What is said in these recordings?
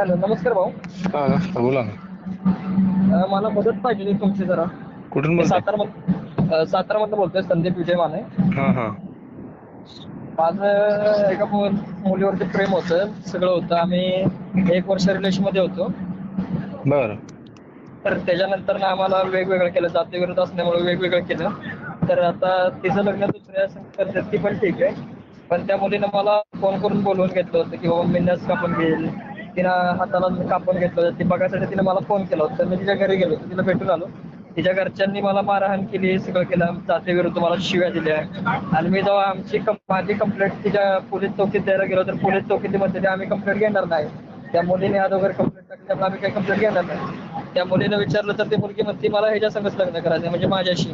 Hello नमस्कार भाऊ. हा नमस्कार बोला ना. अं, मला मदत पाहिजे होती तुमची जरा. कुठून मी बोलताय सातारा सातारामधनं बोलतोय संदीप विजय माने. हा हा. माझं एका मु- मुलीवरती प्रेम होतं सगळं होतं. आम्ही एक वर्ष रिलेशनमध्ये होतो. बर. तर त्याच्यानंतर ना आम्हाला वेगवेगळं केलं. जातीविरोध असल्यामुळे वेगवेगळं केलं. तर आता तिचं लग्न दुसऱ्या संग करतात ती पण ठीक आहे. पण त्या मुलीनं मला फोन करून बोलवून घेतलं होतं की बाबा मी नस कापून घेईल. तिनं हाताला कापून घेतलं होतं ती बघायसाठी तिने मला फोन केला होता. मी तिच्या घरी गेलो तिला भेटून आलो. तिच्या घरच्यांनी मला मारहाण केली सगळं केलं. जातीविरुद्ध मला शिव्या दिल्या. आणि मी जेव्हा आमची माझी कंप्लेंट तिच्या पोलीस चौकीत द्यायला गेलो तर पोलीस चौकीत म्हणते आम्ही कंप्लेंट घेणार नाही. त्या मुलीने अगोदर कंप्लेंट टाकली त्यामुळे आम्ही काही कंप्लेंट घेणार नाही. त्या मुलीने विचारलं तर ती मुलगी म्हणते मला ह्याच्या संगच लग्न करायचं म्हणजे माझ्याशी.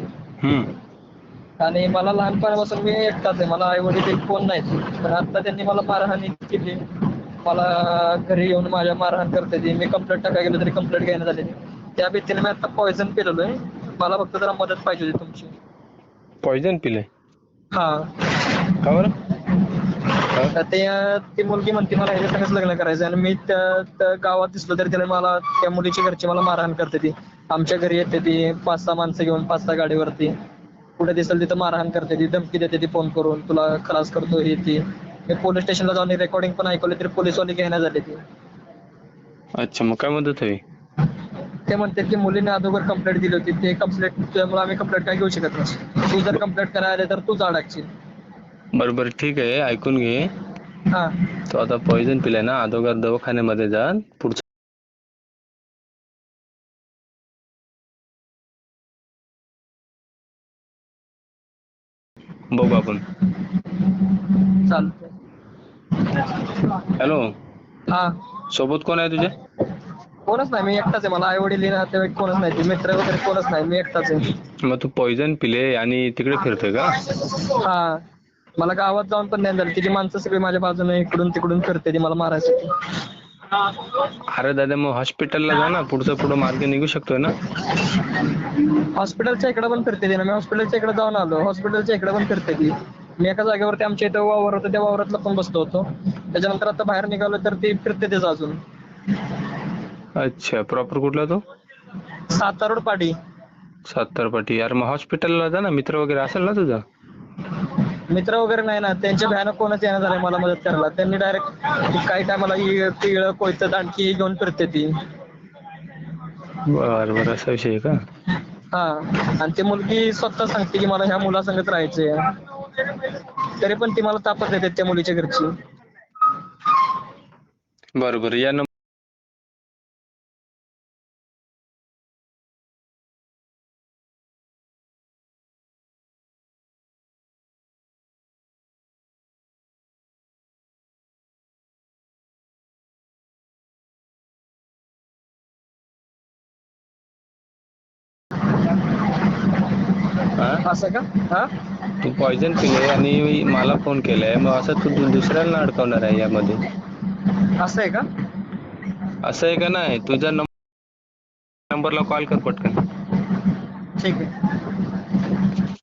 आणि मला लहानपणापासून मी एकटाच आहे. मला आई वडील कोण नाहीत. पण आता त्यांनी मला मारहाणी केली. मला घरी येऊन माझ्या मारहाण करते ती. मी कंप्लेंट टाकाय गेलो तरी कंप्लेंट घेण्यात आलेली त्या भीतीने मी आता पॉइझन पिलेलो आहे मला फक्त जरा मदत पाहिजे होती तुमची. पॉइझन पिले हा. का बरं? तर ते ती मुलगी म्हणते मला ह्याच्या संगच लग्न करायचं आणि मी त्या गावात दिसलो तरी त्याला मला त्या मुलीची घरची मला मारहाण करते ती. आमच्या घरी येते ती पाच सहा माणसं घेऊन पाच सहा गाडीवरती. कुठे दिसेल तिथं मारहाण करते ती धमकी देते ती फोन करून. तुला खलास करतो हे ती. मी पोलीस स्टेशनला जाऊन रेकॉर्डिंग पण ऐकवली तरी पोलीसवाले घेण्यात आले ती. अच्छा मग काय मदत हवी? ते म्हणते की मुलीने अगोदर कंप्लेंट दिली होती. ते कंप्लेंट त्यामुळे आम्ही कंप्लेंट काय घेऊ शकत नाही. तू जर कंप्लेंट करायला तर तूच अडकशील बरं बरं ठीक आहे. ऐकून घे. हा. तो आता पॉइझन पिलाय ना. अगोदर दवाखान्यामध्ये जा. पुढचं बघू आपण. चालतंय. हॅलो हा. सोबत कोण आहे तुझ्या कोणच नाही मी एकटाच आहे. मला आई वडील नातेवाईक कोणच नाही. ते मित्र वगैरे कोणच नाही मी एकटाच आहे. मग तू पॉइझन पिले आणि तिकडे फिरतोय का? हा. मला गावात जाऊन पण नाही झालं. तिची माणसं सगळी माझ्या बाजूने इकडून तिकडून फिरते ती मला मारायसाठी. अरे दादा मग हॉस्पिटलला जा ना. पुढचा पुढं मार्ग निघू शकतोय ना? हॉस्पिटलच्या इकडे पण फिरते ती ना. मी हॉस्पिटलच्या इकडे जाऊन आलो. हॉस्पिटलच्या इकडे पण फिरते ती. मी एका जागेवरती आमच्या इथं वावर होतं त्या वावरातला पण बसलो होतो. त्याच्यानंतर आता बाहेर निघालो तर ती फिरते तेच अजून. अच्छा प्रॉपर कुठला तो? सातारोड पाडी. सातारपाटी अरे मग हॉस्पिटलला जा ना मित्र वगैरे असेल ना तुझा? मित्र वगैरे नाही ना त्यांच्या भयानक कोणच येणं झालंय मला मदत करायला. त्यांनी डायरेक्ट काही टायमाला पिळ कोयतं दांडकी घेऊन फिरते ती. बर बर. असा विषय आहे का? हा. आणि ती मुलगी स्वतः सांगते की मला ह्या मुलासंगत राहायचंय. तरी पण ती मला तापत नाही त्या मुलीच्या घरची. बरोबर. या हा? असं का? हा? तू पॉइझन पिले आणि मला फोन केलाय. मग असं तू दु- दुसऱ्यांना अडकवणार आहे यामध्ये. असं आहे का? असं आहे का नाही? तुझ्या नंबरला कॉल कर पटकन. ठीक आहे.